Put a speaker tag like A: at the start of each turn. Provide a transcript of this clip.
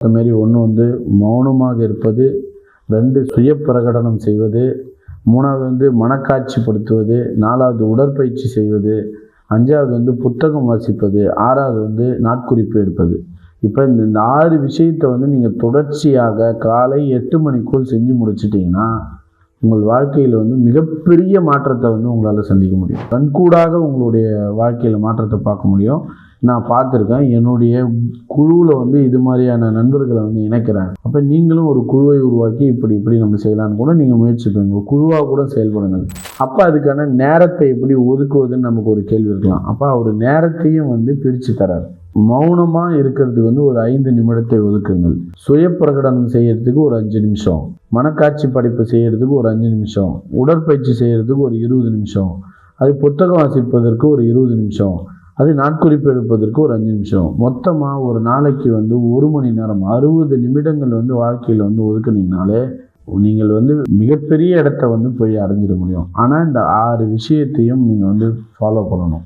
A: அதுமாரி ஒன்று வந்து மௌனமாக இருப்பது ரெண்டு சுய பிரகடனம் செய்வது மூணாவது வந்து மனக்காட்சிப்படுத்துவது நாலாவது உடற்பயிற்சி செய்வது அஞ்சாவது வந்து புத்தகம் வாசிப்பது ஆறாவது வந்து நாட்குறிப்பு எடுப்பது. இப்போ இந்த இந்த ஆறு விஷயத்தை வந்து நீங்கள் தொடர்ச்சியாக காலை எட்டு மணிக்குள் செஞ்சு முடிச்சிட்டிங்கன்னா உங்கள் வாழ்க்கையில் வந்து மிகப்பெரிய மாற்றத்தை வந்து உங்களால் சந்திக்க முடியும். கண்கூடாக உங்களுடைய வாழ்க்கையில் மாற்றத்தை பார்க்க முடியும். நான் பார்த்துருக்கேன். என்னுடைய குழுவில் வந்து இது மாதிரியான நண்பர்களை வந்து இணைக்கிறாங்க. அப்போ நீங்களும் ஒரு குழுவை உருவாக்கி இப்படி இப்படி நம்ம செய்யலாம்னு கூட நீங்கள் முயற்சி பண்ணுங்கள் குழுவாக கூட செயல்படுங்கள். அப்போ அதுக்கான நேரத்தை எப்படி ஒதுக்குவதுன்னு நமக்கு ஒரு கேள்வி இருக்கலாம். அப்போ அவர் நேரத்தையும் வந்து பிரித்து தரார். மௌனமாக இருக்கிறதுக்கு வந்து ஒரு ஐந்து நிமிடத்தை ஒதுக்குங்கள். சுய பிரகடனம் செய்கிறதுக்கு ஒரு அஞ்சு நிமிஷம். மனக்காட்சி படிப்பு செய்கிறதுக்கு ஒரு அஞ்சு நிமிஷம். உடற்பயிற்சி செய்கிறதுக்கு ஒரு இருபது நிமிஷம். அது புத்தகம் வாசிப்பதற்கு ஒரு இருபது நிமிஷம். அது நாட்குறிப்பு எடுப்பதற்கு ஒரு அஞ்சு நிமிஷம். மொத்தமாக ஒரு நாளைக்கு வந்து ஒரு மணி நேரம் அறுபது நிமிடங்கள் வந்து வாழ்க்கையில் வந்து ஒதுக்குனீங்கனாலே நீங்கள் வந்து மிகப்பெரிய இடத்த வந்து போய் அடைஞ்சிட முடியும். ஆனால் இந்த ஆறு விஷயத்தையும் நீங்கள் வந்து ஃபாலோ பண்ணணும்.